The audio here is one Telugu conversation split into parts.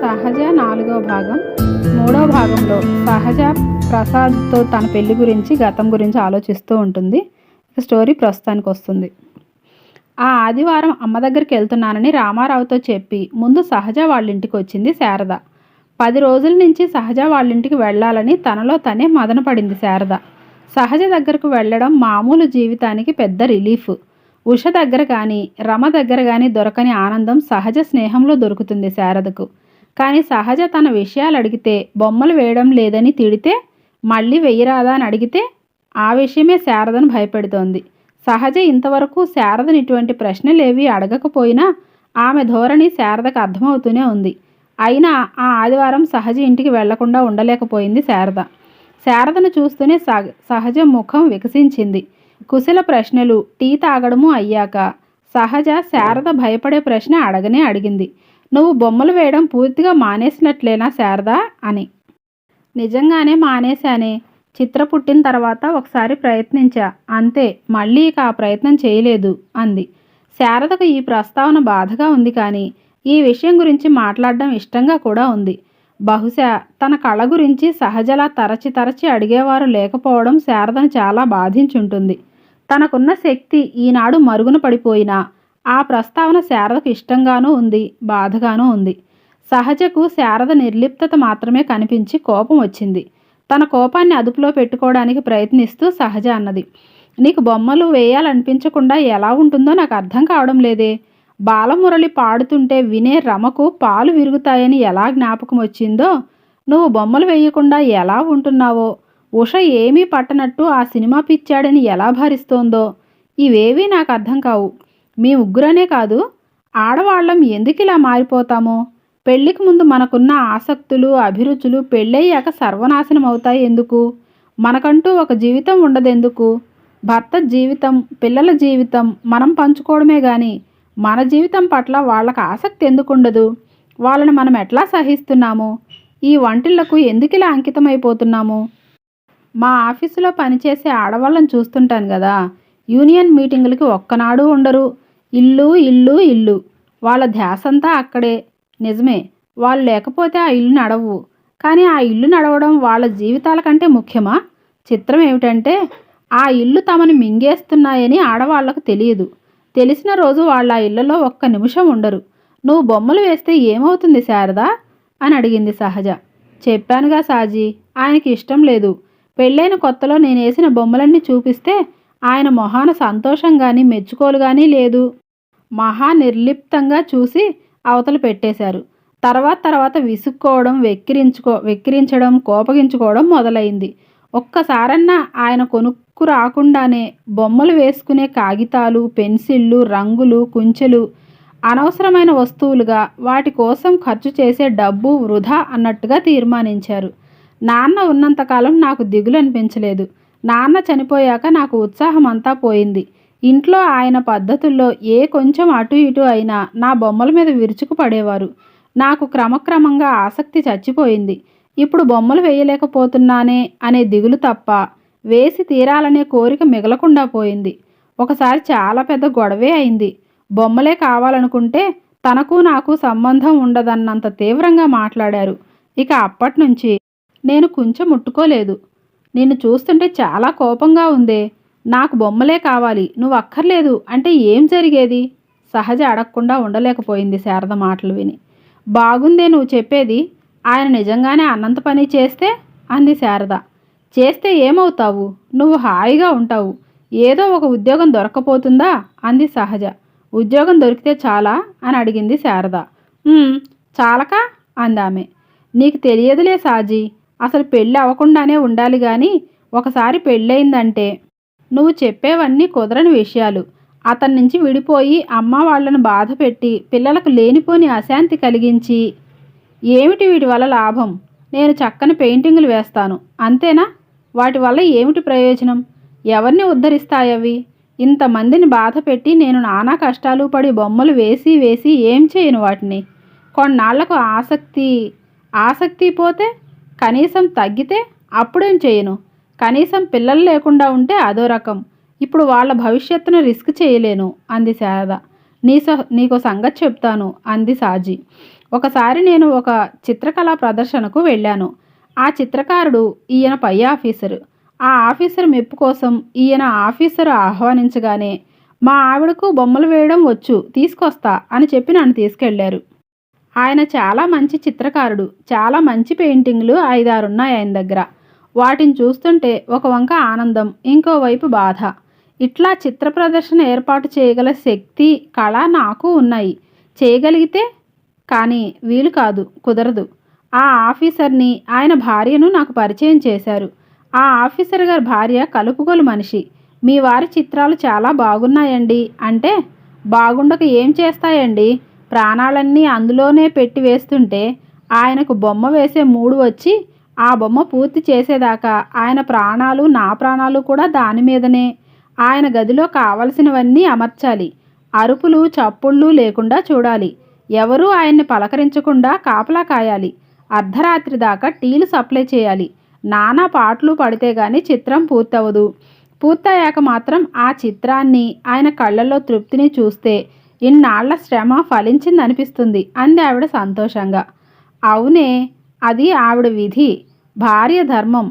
సహజ నాలుగో భాగం. మూడో భాగంలో సహజ ప్రసాద్తో తన పెళ్ళి గురించి గతం గురించి ఆలోచిస్తూ ఉంటుంది. స్టోరీ ప్రస్తుతానికి వస్తుంది. ఆ ఆదివారం అమ్మ దగ్గరికి వెళ్తున్నానని రామారావుతో చెప్పి ముందు సహజ వాళ్ళింటికి వచ్చింది శారద. పది రోజుల నుంచి సహజ వాళ్ళింటికి వెళ్ళాలని తనలో తనే మదనపడింది శారద. సహజ దగ్గరకు వెళ్ళడం మామూలు జీవితానికి పెద్ద రిలీఫ్. ఉష దగ్గర కానీ రమ దగ్గర కానీ దొరకని ఆనందం సహజ స్నేహంలో దొరుకుతుంది శారదకు. కానీ సహజ తన విషయాలు అడిగితే బొమ్మలు వేయడం లేదని తిడితే మళ్ళీ వెయ్యరాదా అని అడిగితే ఆ విషయమే శారదను భయపెడుతోంది. సహజ ఇంతవరకు శారదని ఇటువంటి ప్రశ్నలేవి అడగకపోయినా ఆమె ధోరణి శారదకు అర్థమవుతూనే ఉంది. అయినా ఆ ఆదివారం సహజ ఇంటికి వెళ్ళకుండా ఉండలేకపోయింది శారద. శారదను చూస్తూనే సహ- సహజ ముఖం వికసించింది. కుశల ప్రశ్నలు టీ తాగడము అయ్యాక సహజ శారద భయపడే ప్రశ్న అడగనే అడిగింది. నువ్వు బొమ్మలు వేయడం పూర్తిగా మానేసినట్లేనా శారద? అని. నిజంగానే మానేశానే. చిత్ర పుట్టిన తర్వాత ఒకసారి ప్రయత్నించా. అంతే మళ్ళీ ఇక ఆ ప్రయత్నం చేయలేదు అంది. శారదకు ఈ ప్రస్తావన బాధగా ఉంది కానీ ఈ విషయం గురించి మాట్లాడడం ఇష్టంగా కూడా ఉంది. బహుశా తన కళ గురించి సహజలా తరచి తరచి అడిగేవారు లేకపోవడం శారదను చాలా బాధించుంటుంది. తనకున్న శక్తి ఈనాడు మరుగున పడిపోయినా ఆ ప్రస్తావన శారదకు ఇష్టంగానూ ఉంది బాధగానూ ఉంది. సహజకు శారద నిర్లిప్తత మాత్రమే కనిపించి కోపం వచ్చింది. తన కోపాన్ని అదుపులో పెట్టుకోవడానికి ప్రయత్నిస్తూ సహజ అన్నది. నీకు బొమ్మలు వేయాలనిపించకుండా ఎలా ఉంటుందో నాకు అర్థం కావడం లేదే. బాలమురళి పాడుతుంటే వినే రమకు పాలు విరుగుతాయని ఎలా జ్ఞాపకం వచ్చిందో నువ్వు బొమ్మలు వేయకుండా ఎలా ఉంటున్నావో ఉష ఏమీ పట్టనట్టు ఆ సినిమా పిచ్చాడని ఎలా భరిస్తోందో ఇవేవీ నాకు అర్థం కావు. మీ ముగ్గురనే కాదు ఆడవాళ్ళం ఎందుకు ఇలా మారిపోతామో? పెళ్ళికి ముందు మనకున్న ఆసక్తులు అభిరుచులు పెళ్ళయ్యాక సర్వనాశనం అవుతాయి ఎందుకు? మనకంటూ ఒక జీవితం ఉండదెందుకు? భర్త జీవితం పిల్లల జీవితం మనం పంచుకోవడమే కానీ మన జీవితం పట్ల వాళ్ళకి ఆసక్తి ఎందుకు ఉండదు వాళ్ళని మనం ఎట్లా సహిస్తున్నాము? ఈ వంటిళ్ళకు ఎందుకు ఇలా అంకితమైపోతున్నాము? మా ఆఫీసులో పనిచేసే ఆడవాళ్ళని చూస్తుంటాను కదా యూనియన్ మీటింగులకి ఒక్కనాడు ఉండరు. ఇల్లు ఇల్లు ఇల్లు. వాళ్ళ ధ్యాసంతా అక్కడే. నిజమే వాళ్ళు లేకపోతే ఆ ఇల్లు నడవు. కానీ ఆ ఇల్లు నడవడం వాళ్ళ జీవితాల కంటే ముఖ్యమా? చిత్రం ఏమిటంటే ఆ ఇల్లు తమని మింగేస్తున్నాయని ఆడవాళ్ళకు తెలియదు. తెలిసిన రోజు వాళ్ళ ఆ ఇళ్ళలో ఒక్క నిమిషం ఉండరు. నువ్వు బొమ్మలు వేస్తే ఏమవుతుంది శారదా? అని అడిగింది సహజ. చెప్పానుగా సాజీ ఆయనకి ఇష్టం లేదు. పెళ్ళైన కొత్తలో నేనేసిన బొమ్మలన్నీ చూపిస్తే ఆయన మొహాన సంతోషం కానీ మెచ్చుకోలు కానీ లేదు. మహా నిర్లిప్తంగా చూసి అవతలు పెట్టేశారు. తర్వాత తర్వాత విసుక్కోవడం వెక్కిరించుకో వెక్కిరించడం కోపగించుకోవడం మొదలైంది. ఒక్కసారన్నా ఆయన కొనుక్కు రాకుండానే బొమ్మలు వేసుకునే కాగితాలు పెన్సిళ్ళు రంగులు కుంచెలు అనవసరమైన వస్తువులుగా వాటి కోసం ఖర్చు చేసే డబ్బు వృధా అన్నట్టుగా తీర్మానించారు. నాన్న ఉన్నంతకాలం నాకు దిగులు అనిపించలేదు నాన్న చనిపోయాక నాకు ఉత్సాహం అంతా పోయింది. ఇంట్లో ఆయన పద్ధతుల్లో ఏ కొంచెం అటు ఇటు అయినా నా బొమ్మల మీద విరుచుకు పడేవారు. నాకు క్రమక్రమంగా ఆసక్తి చచ్చిపోయింది. ఇప్పుడు బొమ్మలు వేయలేకపోతున్నానే అనే దిగులు తప్ప వేసి తీరాలనే కోరిక మిగలకుండా పోయింది. ఒకసారి చాలా పెద్ద గొడవే అయింది. బొమ్మలే కావాలనుకుంటే తనకు నాకు సంబంధం ఉండదన్నంత తీవ్రంగా మాట్లాడారు. ఇక అప్పటి నుంచి నేను కొంచెం ముట్టుకోలేదు. నిన్ను చూస్తుంటే చాలా కోపంగా ఉందే. నాకు బొమ్మలే కావాలి. నువ్వు అక్కర్లేదు. అంటే ఏం జరిగేది? సహజ అడగకుండా ఉండలేకపోయింది శారద మాటలు విని. బాగుందే నువ్వు చెప్పేది. ఆయన నిజంగానే అన్నంత పని చేస్తే? అంది శారద. చేస్తే ఏమవుతావు? నువ్వు హాయిగా ఉంటావు. ఏదో ఒక ఉద్యోగం దొరకపోతుందా అంది సహజ. ఉద్యోగం దొరికితే చాలా? అని అడిగింది శారద. చాలక? అందామె. నీకు తెలియదులే సాజీ. అసలు పెళ్ళి అవ్వకుండానే ఉండాలి కానీ ఒకసారి పెళ్ళయిందంటే. నువ్వు చెప్పేవన్నీ కుదరని విషయాలు. అతని నుంచి విడిపోయి అమ్మ వాళ్ళను బాధ పెట్టి పిల్లలకు లేనిపోని అశాంతి కలిగించి. ఏమిటి వీటి వల్ల లాభం? నేను చక్కని పెయింటింగ్లు వేస్తాను. అంతేనా? వాటి వల్ల ఏమిటి ప్రయోజనం? ఎవరిని ఉద్ధరిస్తాయవి ఇంతమందిని బాధ పెట్టి నేను నానా కష్టాలు పడి బొమ్మలు వేసి వేసి ఏం చేయను వాటిని? కొన్నాళ్ళకు ఆసక్తి ఆసక్తి పోతే కనీసం తగ్గితే అప్పుడేం చేయను. కనీసం పిల్లలు లేకుండా ఉంటే అదో రకం. ఇప్పుడు వాళ్ళ భవిష్యత్తును రిస్క్ చేయలేను అంది శారద. నీ స నీకో సంగతి చెప్తాను అంది సాజీ. ఒకసారి నేను ఒక చిత్రకళా ప్రదర్శనకు వెళ్ళాను. ఆ చిత్రకారుడు ఈయన పై ఆఫీసరు. ఆ ఆఫీసర్ మెప్పు కోసం ఈయన ఆఫీసరు ఆహ్వానించగానే మా ఆవిడకు బొమ్మలు వేయడం వచ్చు తీసుకొస్తా అని చెప్పి నన్ను తీసుకెళ్ళారు ఆయన చాలా మంచి చిత్రకారుడు. చాలా మంచి పెయింటింగ్లు ఐదారున్నాయి ఆయన దగ్గర. వాటిని చూస్తుంటే ఒక వంక ఆనందం ఇంకోవైపు బాధ. ఇట్లా చిత్ర ప్రదర్శన ఏర్పాటు చేయగల శక్తి కళ నాకు ఉన్నాయి. చేయగలిగితే కానీ వీలు కాదు కుదరదు. ఆ ఆఫీసర్ని ఆయన భార్యను నాకు పరిచయం చేశారు. ఆ ఆఫీసర్ గారి భార్య కలుపుగోలు మనిషి. మీ వారి చిత్రాలు చాలా బాగున్నాయండి. అంటే బాగుండక ఏం చేస్తాయండి? ప్రాణాలన్నీ అందులోనే పెట్టి వేస్తుంటే ఆయనకు బొమ్మ వేసే మూడు వచ్చి ఆ బొమ్మ పూర్తి చేసేదాకా ఆయన ప్రాణాలు నా ప్రాణాలు కూడా దాని మీదనే. ఆయన గదిలో కావలసినవన్నీ అమర్చాలి. అరుపులు చప్పుళ్ళు లేకుండా చూడాలి. ఎవరూ ఆయన్ని పలకరించకుండా కాపలా కాయాలి. అర్ధరాత్రి దాకా టీలు సప్లై చేయాలి. నానా పాటలు పడితే గాని చిత్రం పూర్తవదు పూర్తయ్యాక మాత్రం ఆ చిత్రాన్ని ఆయన కళ్ళల్లో తృప్తిని చూస్తే ఇన్నాళ్ళ శ్రమ ఫలించిందనిపిస్తుంది అంది ఆవిడ సంతోషంగా. అవునే అది ఆవిడ విధి భార్య ధర్మం.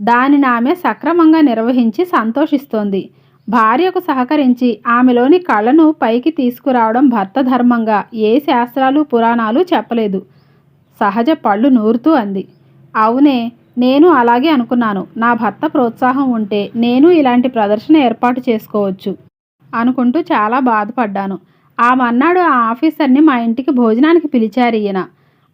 దానిని ఆమె సక్రమంగా నిర్వహించి సంతోషిస్తోంది. భార్యకు సహకరించి ఆమెలోని కళను పైకి తీసుకురావడం భర్త ధర్మంగా ఏ శాస్త్రాలు పురాణాలు చెప్పలేదు. సహజ పళ్ళు నూరుతూ అంది. అవునే నేను అలాగే అనుకున్నాను. నా భర్త ప్రోత్సాహం ఉంటే నేను ఇలాంటి ప్రదర్శన ఏర్పాటు చేసుకోవచ్చు అనుకుంటూ చాలా బాధపడ్డాను. ఆ మన్నాడు ఆ ఆఫీసర్ని మా ఇంటికి భోజనానికి పిలిచారు ఈయన.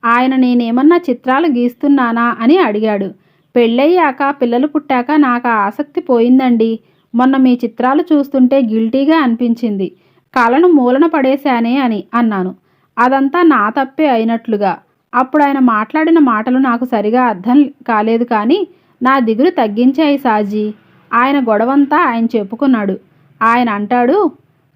ఆయన నేనేమన్నా చిత్రాలు గీస్తున్నానా అని అడిగాడు. పెళ్ళయ్యాక పిల్లలు పుట్టాక నాకు ఆసక్తి పోయిందండి. మొన్న మీ చిత్రాలు చూస్తుంటే గిల్టీగా అనిపించింది. కళను మూలన పడేశానే అని అన్నాను. అదంతా నా తప్పే అయినట్లుగా. అప్పుడు ఆయన మాట్లాడిన మాటలు నాకు సరిగా అర్థం కాలేదు కానీ నా దిగులు తగ్గించాయి సాజీ. ఆయన గొడవంతా ఆయన చెప్పుకున్నాడు. ఆయన అంటాడు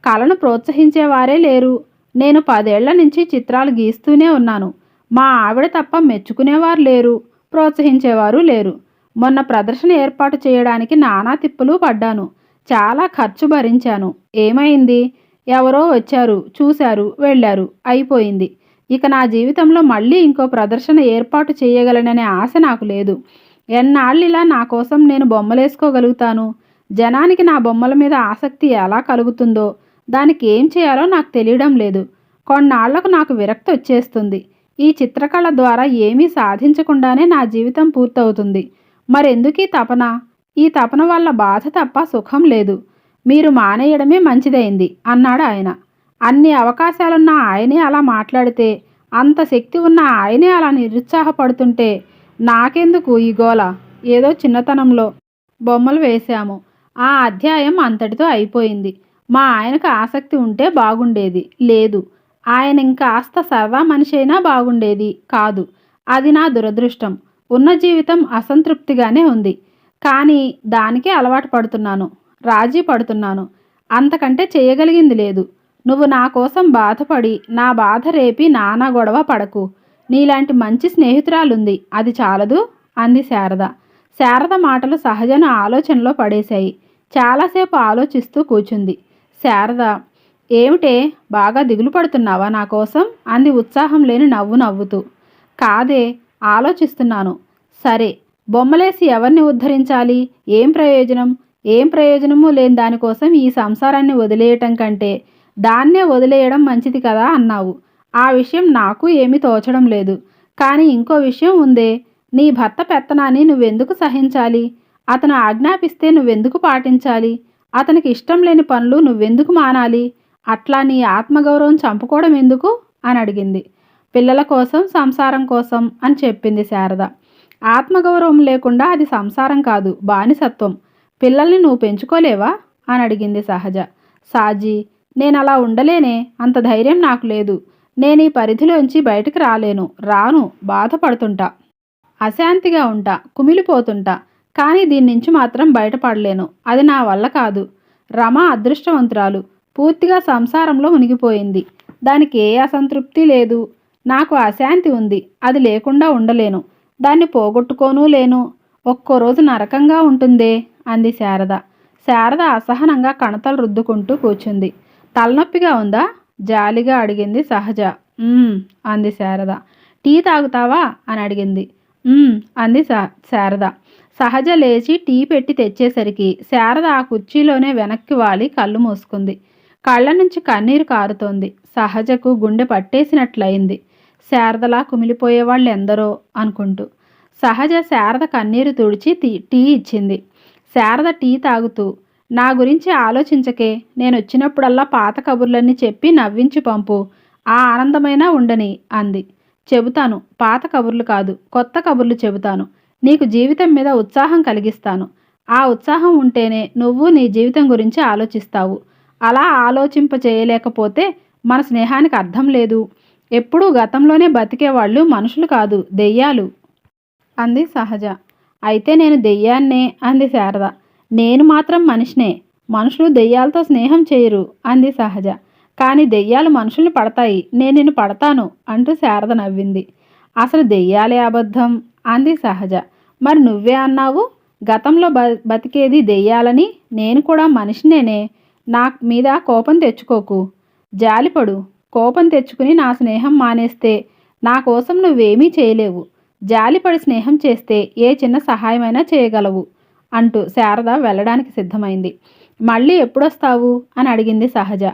కళను ప్రోత్సహించేవారే లేరు. నేను పదేళ్ళ నుంచి చిత్రాలు గీస్తూనే ఉన్నాను. మా ఆవిడ తప్ప మెచ్చుకునేవారు లేరు ప్రోత్సహించేవారు లేరు. మొన్న ప్రదర్శన ఏర్పాటు చేయడానికి నానా తిప్పులు పడ్డాను. చాలా ఖర్చు భరించాను. ఏమైంది? ఎవరో వచ్చారు చూశారు వెళ్ళారు అయిపోయింది. ఇక నా జీవితంలో మళ్ళీ ఇంకో ప్రదర్శన ఏర్పాటు చేయగలననే ఆశ నాకు లేదు. ఎన్నాళ్ళిలా నా కోసం నేను బొమ్మలేసుకోగలుగుతాను? జనానికి నా బొమ్మల మీద ఆసక్తి ఎలా కలుగుతుందో దానికి ఏం చేయాలో నాకు తెలియడం లేదు. కొన్నాళ్ళకు నాకు విరక్తి వచ్చేస్తుంది. ఈ చిత్రకళ ద్వారా ఏమీ సాధించకుండానే నా జీవితం పూర్తవుతుంది. మరెందుకీ తపన? ఈ తపన వల్ల బాధ తప్ప సుఖం లేదు. మీరు మానేయడమే మంచిదైంది అన్నాడు ఆయన. అన్ని అవకాశాలున్న ఆయనే అలా మాట్లాడితే అంత శక్తి ఉన్న ఆయనే అలా నిరుత్సాహపడుతుంటే నాకెందుకు ఈ గోల? ఏదో చిన్నతనంలో బొమ్మలు వేశాము. ఆ అధ్యాయం అంతటితో అయిపోయింది. మా ఆయనకు ఆసక్తి ఉంటే బాగుండేది. లేదు ఆయన ఇంకాస్త సరదా మనిషి అయినా బాగుండేది కాదు. అది నా దురదృష్టం. ఉన్న జీవితం అసంతృప్తిగానే ఉంది. కానీ దానికే అలవాటు పడుతున్నాను. రాజీ పడుతున్నాను. అంతకంటే చేయగలిగింది లేదు. నువ్వు నా కోసం బాధపడి నా బాధ రేపి నానా గొడవ పడకు. నీలాంటి మంచి స్నేహితురాలుంది. అది చాలదు? అంది శారద. శారద మాటలు సహజన ఆలోచనలో పడేశాయి. చాలాసేపు ఆలోచిస్తూ కూర్చుంది శారద ఏమిటే? బాగా దిగులు పడుతున్నావా నా కోసం? అంది ఉత్సాహం లేని నవ్వు నవ్వుతూ. కాదే ఆలోచిస్తున్నాను. సరే బొమ్మలేసి ఎవరిని ఉద్ధరించాలి? ఏం ప్రయోజనం? ఏం ప్రయోజనము లేని దానికోసం ఈ సంసారాన్ని వదిలేయటం కంటే దాన్నే వదిలేయడం మంచిది కదా అన్నావు. ఆ విషయం నాకు ఏమీ తోచడం లేదు. కానీ ఇంకో విషయం ఉందే నీ భర్త పెత్తనాన్ని నువ్వెందుకు సహించాలి? అతను ఆజ్ఞాపిస్తే నువ్వెందుకు పాటించాలి? అతనికి ఇష్టం లేని పనులు నువ్వెందుకు మానాలి? అట్లా నీ ఆత్మగౌరవం చంపుకోవడం ఎందుకు? అని అడిగింది. పిల్లల కోసం సంసారం కోసం అని చెప్పింది శారద. ఆత్మగౌరవం లేకుండా అది సంసారం కాదు బానిసత్వం. పిల్లల్ని నువ్వు పెంచుకోలేవా? అని అడిగింది సహజ. సాజీ నేను అలా ఉండలేనే. అంత ధైర్యం నాకు లేదు. నేను ఈ పరిధిలోంచి బయటకు రాలేను. రాను బాధపడుతుంటా. అశాంతిగా ఉంటా కుమిలిపోతుంటా. కానీ దీని నుంచి మాత్రం బయటపడలేను. అది నా వల్ల కాదు. రమ అదృష్టవంతురాలు. పూర్తిగా సంసారంలో మునిగిపోయింది. దానికి ఏ అసంతృప్తి లేదు. నాకు అశాంతి ఉంది. అది లేకుండా ఉండలేను. దాన్ని పోగొట్టుకోనూ లేను. ఒక్కో రోజు నరకంగా ఉంటుందే? అంది శారద. శారద అసహనంగా కణతలు రుద్దుకుంటూ కూర్చుంది. తలనొప్పిగా ఉందా? జాలిగా అడిగింది సహజ. అంది శారద. టీ తాగుతావా? అని అడిగింది. అంది శా శారద. సహజ లేచి టీ పెట్టి తెచ్చేసరికి శారద ఆ కుర్చీలోనే వెనక్కి వాలి కళ్ళు మూసుకుంది. కళ్ళ నుంచి కన్నీరు కారుతోంది. సహజకు గుండె పట్టేసినట్లయింది. శారదలా కుమిలిపోయేవాళ్ళు ఎందరో అనుకుంటూ. సహజ శారద కన్నీరు తుడిచి టీ టీ ఇచ్చింది. శారద టీ తాగుతూ నా గురించి ఆలోచించకే నేను వచ్చినప్పుడల్లా పాత కబుర్లన్నీ చెప్పి నవ్వించి పంపు. ఆ ఆనందమైనా ఉండని అంది. చెబుతాను. పాత కబుర్లు కాదు. కొత్త కబుర్లు చెబుతాను. నీకు జీవితం మీద ఉత్సాహం కలిగిస్తాను. ఆ ఉత్సాహం ఉంటేనే నువ్వు నీ జీవితం గురించి ఆలోచిస్తావు. అలా ఆలోచింప చేయలేకపోతే మన స్నేహానికి అర్థం లేదు. ఎప్పుడూ గతంలోనే బతికేవాళ్ళు మనుషులు కాదు దెయ్యాలు. అంది సహజ. అయితే నేను దెయ్యాన్నే అంది శారద. నేను మాత్రం మనిషినే. మనుషులు దెయ్యాలతో స్నేహం చేయరు అంది సహజ. కానీ దెయ్యాలు మనుషుల్ని పడతాయి. నేను నిన్ను పడతాను అంటూ శారద నవ్వింది. అసలు దెయ్యాలే అబద్ధం అంది సహజ. మరి నువ్వే అన్నావు. గతంలో బ బతికేది దెయ్యాలని నేను కూడా మనిషినేనే. నా మీద కోపం తెచ్చుకోకు. జాలిపడు. కోపం తెచ్చుకుని నా స్నేహం మానేస్తే నా కోసం నువ్వేమీ చేయలేవు. జాలిపడి స్నేహం చేస్తే ఏ చిన్న సహాయమైనా చేయగలవు అంటూ శారద వెళ్ళడానికి సిద్ధమైంది. మళ్ళీ ఎప్పుడొస్తావు అని అడిగింది సహజ.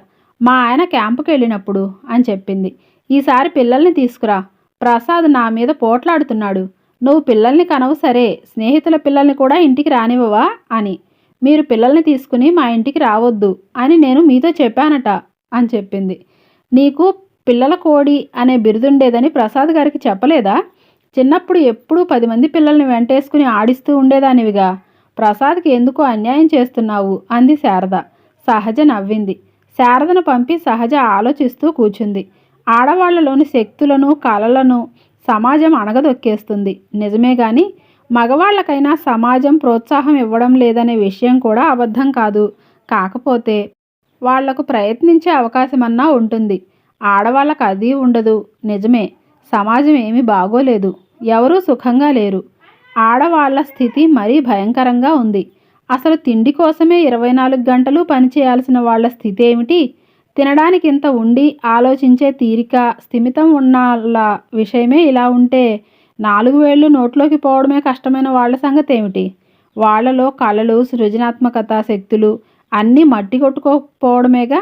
మా ఆయన క్యాంపుకి వెళ్ళినప్పుడు అని చెప్పింది. ఈసారి పిల్లల్ని తీసుకురా. ప్రసాద్ నా మీద పోట్లాడుతున్నాడు. నువ్వు పిల్లల్ని కనవు సరే స్నేహితుల పిల్లల్ని కూడా ఇంటికి రానివ్వవా అని. మీరు పిల్లల్ని తీసుకుని మా ఇంటికి రావద్దు అని నేను మీతో చెప్పానట అని చెప్పింది. నీకు పిల్లల కోడి అనే బిరుదుండేదని ప్రసాద్ గారికి చెప్పలేదా? చిన్నప్పుడు ఎప్పుడూ పదిమంది పిల్లల్ని వెంటేసుకుని ఆడిస్తూ ఉండేదానివిగా. ప్రసాద్కి ఎందుకు అన్యాయం చేస్తున్నావు అంది శారద. సహజ నవ్వింది. శారదను పంపి సహజ ఆలోచిస్తూ కూర్చుంది. ఆడవాళ్ళలోని శక్తులను, కలలను సమాజం అణగదొక్కేస్తుంది. నిజమే గాని మగవాళ్ళకైనా సమాజం ప్రోత్సాహం ఇవ్వడం లేదనే విషయం కూడా అబద్ధం కాదు. కాకపోతే వాళ్ళకు ప్రయత్నించే అవకాశమన్నా ఉంటుంది. ఆడవాళ్ళకు అది ఉండదు. నిజమే. సమాజం ఏమీ బాగోలేదు. ఎవరూ సుఖంగా లేరు. ఆడవాళ్ళ స్థితి మరీ భయంకరంగా ఉంది. అసలు తిండి కోసమే ఇరవై నాలుగు గంటలు పనిచేయాల్సిన వాళ్ళ తినడానికి ఇంత ఉండి ఆలోచించే తీరిక, స్థిమితం ఉన్నాళ్ళ విషయమే ఇలా ఉంటే నాలుగు వేళ్ళు నోట్లోకి పోవడమే కష్టమైన వాళ్ళ సంగతి ఏమిటి వాళ్ళలో కళలు, సృజనాత్మకత శక్తులు అన్నీ మట్టి కొట్టుకోకపోవడమేగా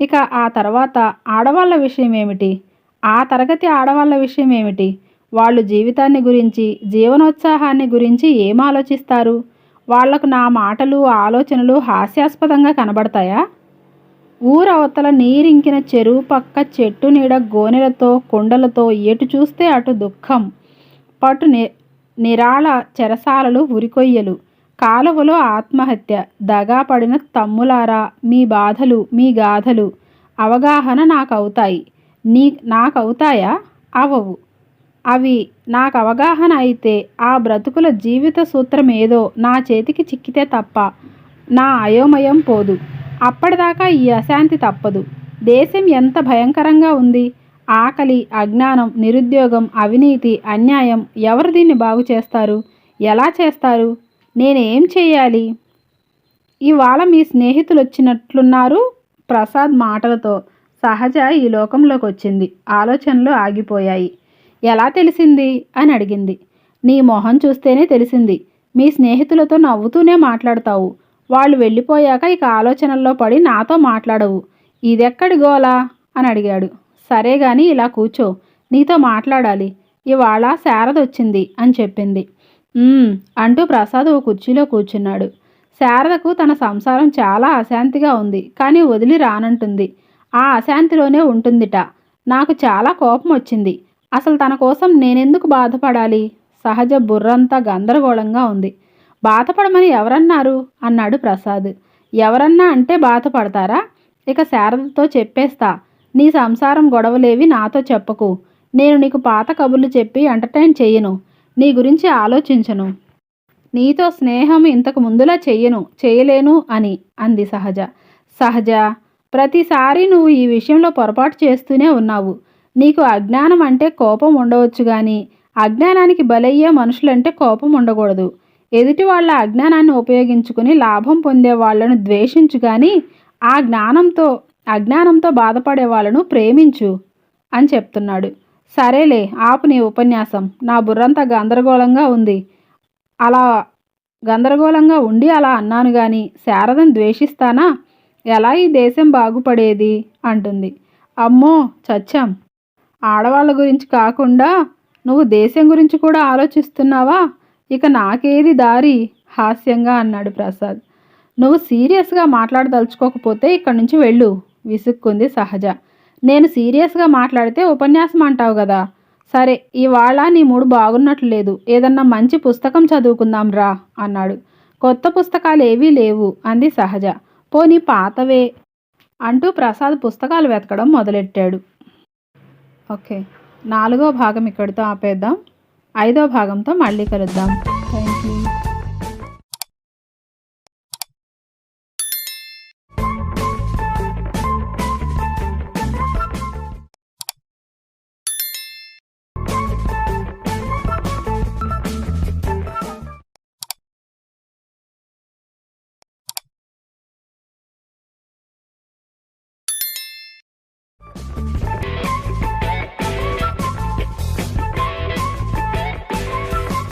ఇక ఆ తర్వాత ఆడవాళ్ళ విషయమేమిటి? ఆ తరగతి ఆడవాళ్ళ విషయమేమిటి? వాళ్ళు జీవితాన్ని గురించి, జీవనోత్సాహాన్ని గురించి ఏం ఆలోచిస్తారు? వాళ్ళకు నా మాటలు, ఆలోచనలు హాస్యాస్పదంగా కనబడతాయా? ఊరవతల నీరింకిన చెరువు పక్క చెట్టు నీడ గోనెలతో, కుండలతో ఎటు చూస్తే అటు దుఃఖం. పటు ని నిరాళ చెరసాలలు ఉరికొయ్యలు. కాలువలో ఆత్మహత్య. దగా పడిన తమ్ములారా మీ బాధలు, మీ గాథలు అవగాహన నాకవుతాయి. నీ నాకవుతాయా? అవవు. అవి నాకు అవగాహన అయితే ఆ బ్రతుకుల జీవిత సూత్రం ఏదో నా చేతికి చిక్కితే తప్ప నా అయోమయం పోదు. అప్పటిదాకా ఈ అశాంతి తప్పదు. దేశం ఎంత భయంకరంగా ఉంది. ఆకలి, అజ్ఞానం, నిరుద్యోగం, అవినీతి, అన్యాయం ఎవరు దీన్ని బాగు చేస్తారు ఎలా చేస్తారు? నేనేం చేయాలి ఇవాళ మీ స్నేహితులు వచ్చినట్లున్నారు ప్రసాద్ మాటలతో సహజ ఈ లోకంలోకి వచ్చింది ఆలోచనలు ఆగిపోయాయి. ఎలా తెలిసింది? అని అడిగింది. నీ మొహం చూస్తేనే తెలిసింది. మీ స్నేహితులతో నవ్వుతూనే మాట్లాడతావు. వాళ్ళు వెళ్ళిపోయాక ఇక ఆలోచనల్లో పడి నాతో మాట్లాడవు. ఇదెక్కడి గోలా అని అడిగాడు. సరే గాని ఇలా కూర్చో. నీతో మాట్లాడాలి. ఇవాళ శారదొచ్చింది అని చెప్పింది. అంటూ ప్రసాద్ ఓ కుర్చీలో కూర్చున్నాడు. శారదకు తన సంసారం చాలా అశాంతిగా ఉంది. కానీ వదిలి రానంటుంది. ఆ అశాంతిలోనే ఉంటుందిట. నాకు చాలా కోపం వచ్చింది. అసలు తన కోసం నేనెందుకు బాధపడాలి? సహజ బుర్రంతా గందరగోళంగా ఉంది. బాధపడమని ఎవరన్నారు? అన్నాడు ప్రసాద్. ఎవరన్నా అంటే బాధపడతారా? ఇక శారదతో చెప్పేస్తా. నీ సంసారం గొడవలేవి నాతో చెప్పకు. నేను నీకు పాత కబుర్లు చెప్పి ఎంటర్టైన్ చెయ్యను. నీ గురించి ఆలోచించను. నీతో స్నేహం ఇంతకు ముందులా చెయ్యను, చేయలేను అని అంది సహజ. సహజ ప్రతిసారి నువ్వు ఈ విషయంలో పొరపాటు చేస్తూనే ఉన్నావు. నీకు అజ్ఞానం అంటే కోపం ఉండవచ్చు కానీ అజ్ఞానానికి బలయ్యే మనుషులంటే కోపం ఉండకూడదు. ఎదుటి వాళ్ళ అజ్ఞానాన్ని ఉపయోగించుకుని లాభం పొందే వాళ్ళను ద్వేషించు కానీ ఆ జ్ఞానంతో అజ్ఞానంతో బాధపడే వాళ్ళను ప్రేమించు అని చెప్తున్నాడు. సరేలే ఆపు నీ ఉపన్యాసం. నా బుర్రంతా గందరగోళంగా ఉంది. అలా గందరగోళంగా ఉండి అలా అన్నాను గాని శారదను ద్వేషిస్తానా? ఎలా ఈ దేశం బాగుపడేది? అంటుంది. అమ్మో చచ్చాం. ఆడవాళ్ళ గురించి కాకుండా నువ్వు దేశం గురించి కూడా ఆలోచిస్తున్నావా? ఇక నాకేది దారి? హాస్యంగా అన్నాడు ప్రసాద్. నువ్వు సీరియస్గా మాట్లాడదలుచుకోకపోతే ఇక్కడి నుంచి వెళ్ళు విసుక్కుంది సహజ. నేను సీరియస్గా మాట్లాడితే ఉపన్యాసం అంటావు కదా. సరే ఇవాళ నీ మూడు బాగున్నట్లు లేదు. ఏదన్నా మంచి పుస్తకం చదువుకుందాం రా అన్నాడు. కొత్త పుస్తకాలు ఏవీ లేవు అంది సహజ. పోనీ పాతవే? అంటూ ప్రసాద్ పుస్తకాలు వెతకడం మొదలెట్టాడు. ఓకే నాలుగో భాగం ఇక్కడితో ఆపేద్దాం. ఐదో భాగంతో మళ్ళీ కలుద్దాం థ్యాంక్ యూ